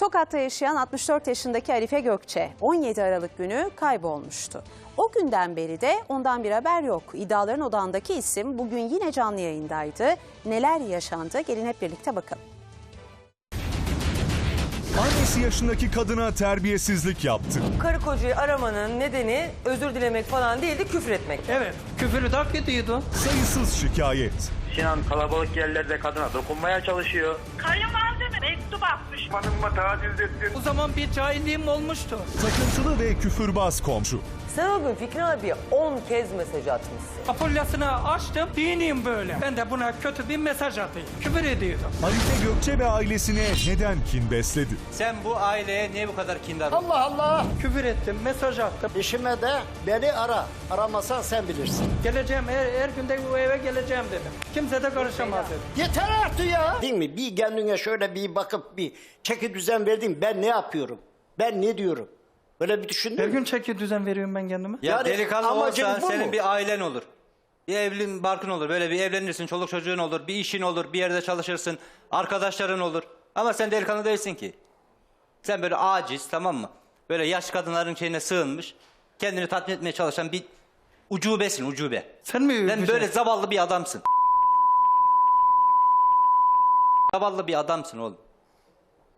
Tokat'ta yaşayan 64 yaşındaki Arife Gökçe 17 Aralık günü kaybolmuştu. O günden beri de ondan bir haber yok. İddiaların odağındaki isim bugün yine canlı yayındaydı. Neler yaşandı gelin hep birlikte bakalım. Annesi yaşındaki kadına terbiyesizlik yaptı. Karı kocayı aramanın nedeni özür dilemek falan değildi küfür etmek. Evet, küfürü de hak ediyordu. Sayısız şikayet. Sinan kalabalık yerlerde kadına dokunmaya çalışıyor. Kayınvalide mektup atmış. Hanımıma taciz etti. O zaman bir cahilliğim olmuştu. Takıntılı ve küfürbaz komşu. Sen o gün Fikri abiye 10 kez mesaj atmışsın. Apolyasını açtım, diniyim böyle. Ben de buna kötü bir mesaj atayım. Küfür ediyordum. Arife Gökçe ve ailesine neden kin besledi? Sen bu aileye niye bu kadar kindar Allah Allah. Küfür ettim, mesaj attım. İşime de beni ara. Aramasan sen bilirsin. Geleceğim, her, her günde bu eve geleceğim dedim. Kimse de karışamaz dedim. Yeter artık ya. Değil mi? Bir kendine şöyle bir bakıp bir çeki düzen verdim. Ben ne yapıyorum? Ben ne diyorum? Böyle bir düşündün Her mü? gün çeki düzen veriyorum ben kendime. Ya Yani delikanlı amacın olsa bu senin mu? bir ailen olur. Bir evlin barkın olur. Böyle bir evlenirsin, çoluk çocuğun olur, bir işin olur, bir yerde çalışırsın, arkadaşların olur. Ama sen delikanlı değilsin ki. Sen böyle aciz tamam mı? Böyle yaş kadınların şeyine sığınmış, kendini tatmin etmeye çalışan bir ucubesin ucube. Sen mi Sen böyle zavallı bir adamsın. Zavallı bir adamsın oğlum.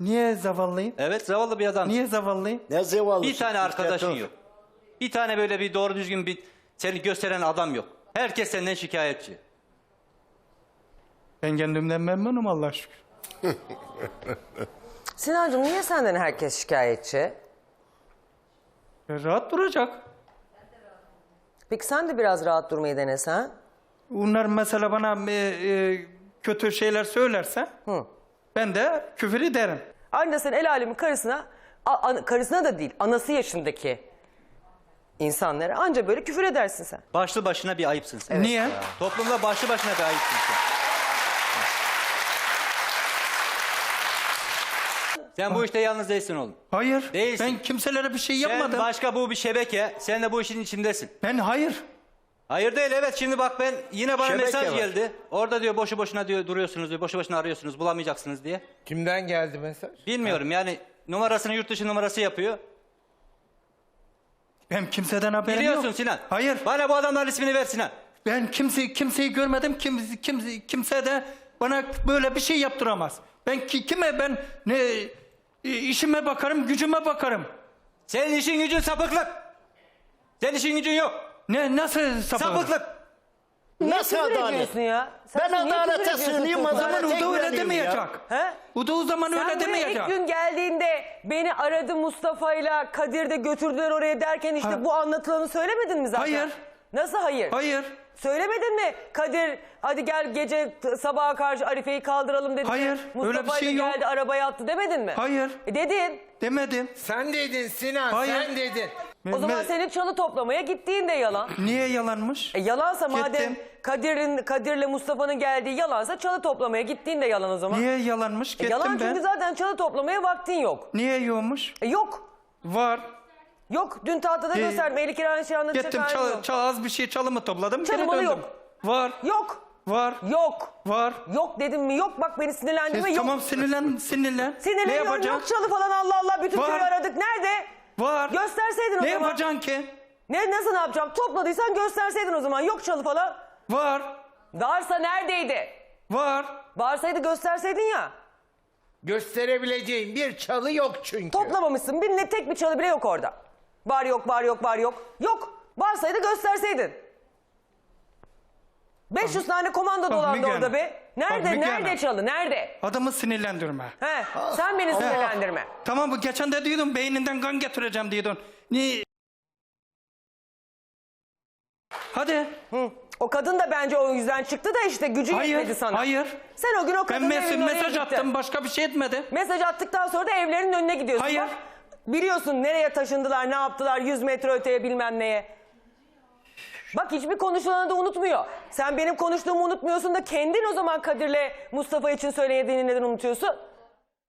Niye zavallıyım? Evet zavallı bir adamsın. Niye zavallıyım? Ne zevallı. Bir tane arkadaşın yok. Bir tane böyle bir doğru düzgün bir seni gösteren adam yok. Herkes senden şikayetçi. Ben kendimden memnunum Allah şükür. Sinancığım niye senden herkes şikayetçi? E, Rahat duracak. Peki sen de biraz rahat durmayı denesen. Onlar mesela bana e, e, kötü şeyler söylerse ben de küfür ederim. Anne sen el alemin karısına, a- an- karısına da değil anası yaşındaki insanlara anca böyle küfür edersin sen. Başlı başına bir ayıpsın sen. Niye? Toplumda başlı başına bir ayıpsın sen. Sen bu işte yalnız değilsin oğlum. Hayır. Değilsin. Ben kimselere bir şey yapmadım. Sen başka bu bir şebeke. Sen de bu işin içindesin. Ben hayır. Hayır değil evet şimdi bak ben yine bana Şebeke mesaj var. geldi. Orada diyor boşu boşuna diyor duruyorsunuz diyor. Boşu boşuna arıyorsunuz bulamayacaksınız diye. Kimden geldi mesaj? Bilmiyorum yani numarasını yurt dışı numarası yapıyor. Ben kimseden haberim Biliyorsun yok. Sinan. Hayır. Bana bu adamların ismini ver Sinan. Ben kimse kimseyi görmedim. Kimse kimse kimse de bana böyle bir şey yaptıramaz. Ben ki, kime ben ne e, işime bakarım, gücüme bakarım. Senin işin gücün sapıklık. Senin işin gücün yok. Ne nasıl sapık? Sapıklık. Nasıl Küfür adalet? ediyorsun ya. Sen Ben niye küfür adalete ediyorsun sığınayım? O zaman adalete o da öyle güveneyim demeyecek. ya. He? O da o zaman Sen öyle buraya demeyecek. ilk gün geldiğinde beni aradı Mustafa'yla Kadir de götürdüler oraya derken işte Ha. bu anlatılanı söylemedin mi zaten? Hayır. Nasıl hayır? Hayır. Söylemedin mi? Kadir hadi gel gece t- sabaha karşı Arife'yi kaldıralım dedi. Hayır, Mustafa öyle bir şey ile yok. geldi arabaya attı demedin mi? Hayır. E dedin. Demedim. Sen dedin Sinan, Hayır. sen dedin. O zaman Me- senin çalı toplamaya gittiğin de yalan. Niye yalanmış? E yalansa madem Gittim. Kadir'in Kadir'le Mustafa'nın geldiği yalansa çalı toplamaya gittiğin de yalan o zaman. Niye yalanmış? E Gittim yalan ben. çünkü zaten çalı toplamaya vaktin yok. Niye yokmuş? E yok. Var. Yok. Dün tahtada E, gösterdim. Eli kiranın şey anlatacak Gittim halim çal, çal- az bir şey çalımı topladım. Geri döndüm. yok. Var. Yok. Var. Yok. Var. Yok dedim mi? Yok bak beni sinirlendirme yok. Tamam sinirlen sinirlen. ne Sinirleniyorum yapacaksın? yok çalı falan Allah Allah bütün Var. köyü aradık. Nerede? Var. Gösterseydin o Ne zaman. yapacaksın ki? Ne nasıl ne yapacağım? Topladıysan gösterseydin o zaman. Yok çalı falan. Var. Varsa neredeydi? Var. Varsaydı gösterseydin ya. Gösterebileceğin bir çalı yok çünkü. Toplamamışsın. Bir ne tek bir çalı bile yok orada. Var yok var yok var yok. Yok. Varsaydı gösterseydin. 500 tane komando Bak dolandı Müge orada Hanım. be. Nerede? Bak Müge Nerede Hanım. çalı? Nerede? Adamı sinirlendirme. He, sen beni sinirlendirme. Tamam bu geçen de diyordun beyninden kan getireceğim diyordun. Ni? Hadi. Hı. O kadın da bence o yüzden çıktı da işte gücü Hayır. yetmedi sana. Hayır. Sen o gün o Ben kadının mes- evinin oraya mesaj gittin. attım başka bir şey etmedi. Mesaj attıktan sonra da evlerinin önüne gidiyorsun. Hayır. Bak, biliyorsun nereye taşındılar, ne yaptılar, 100 metre öteye bilmem neye. Bak hiçbir konuşulanı da unutmuyor. Sen benim konuştuğumu unutmuyorsun da kendin o zaman Kadir'le Mustafa için söylediğini neden unutuyorsun?